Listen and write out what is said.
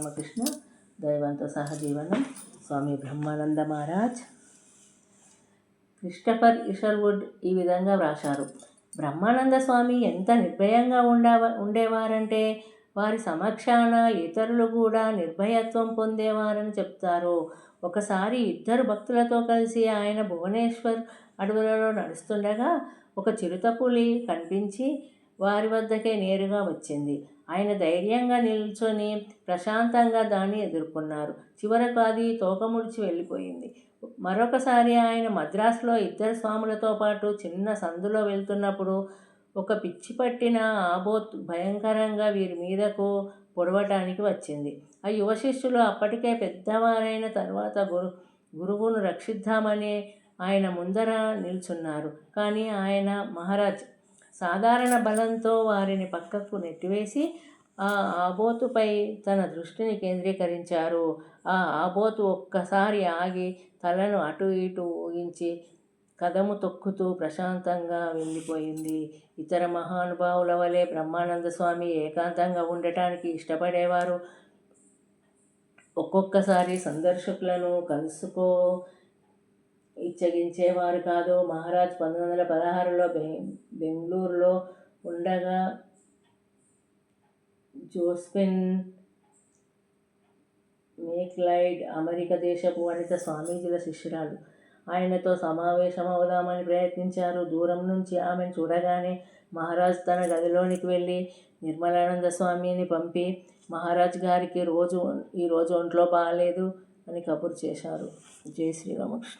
రామకృష్ణ దైవంతో సహజీవనం Swami Brahmananda Maharaj. Christopher Isherwood ఈ విధంగా వ్రాశారు. బ్రహ్మానంద స్వామి ఎంత నిర్భయంగా ఉండవ ఉండేవారంటే వారి సమక్షాన ఇతరులు కూడా నిర్భయత్వం పొందేవారని చెప్తారు. ఒకసారి ఇద్దరు భక్తులతో కలిసి ఆయన భువనేశ్వర్ అడవులలో నడుస్తుండగా ఒక చిరుతపులి కనిపించి వారి వద్దకే నేరుగా వచ్చింది. ఆయన ధైర్యంగా నిల్చొని ప్రశాంతంగా దాన్ని ఎదుర్కొన్నారు. చివరకు అది తోకముడిచి వెళ్ళిపోయింది. మరొకసారి ఆయన మద్రాసులో ఇద్దరు స్వాములతో పాటు చిన్న సందులో వెళ్తున్నప్పుడు ఒక పిచ్చి పట్టిన ఆబోత్ భయంకరంగా వీరి మీదకు పొడవటానికి వచ్చింది. ఆ యువ శిష్యులు అప్పటికే పెద్దవారైన తర్వాత గురు గురువును రక్షిద్దామని ఆయన ముందర నిల్చున్నారు. కానీ ఆయన మహారాజ్ సాధారణ బలంతో వారిని పక్కకు నెట్టివేసి ఆ ఆబోతుపై తన దృష్టిని కేంద్రీకరించారు. ఆ ఆబోతు ఒక్కసారి ఆగి తలను అటు ఇటు ఊగించి కదము తొక్కుతూ ప్రశాంతంగా వెళ్ళిపోయింది ఇతర మహానుభావుల వలె బ్రహ్మానంద స్వామి ఏకాంతంగా ఉండటానికి ఇష్టపడేవారు. ఒక్కొక్కసారి సందర్శకులను కలుసుకో ఇచ్చగించేవారు కాదు. మహారాజ్ పంతొమ్మిది వందల పదహారులో బె బెంగళూరులో ఉండగా జోస్పెన్ మేక్లైడ్ అమెరికా దేశపు వనిత స్వామీజీల శిష్యురాలు. ఆయనతో సమావేశం అవుదామని ప్రయత్నించారు. దూరం నుంచి ఆమెను చూడగానే మహారాజ్ తన గదిలోనికి వెళ్ళి నిర్మలానంద స్వామిని పంపి మహారాజ్ గారికి రోజు ఈరోజు ఒంట్లో బాగాలేదు అని కబురు చేశారు. జై శ్రీరామకృష్ణ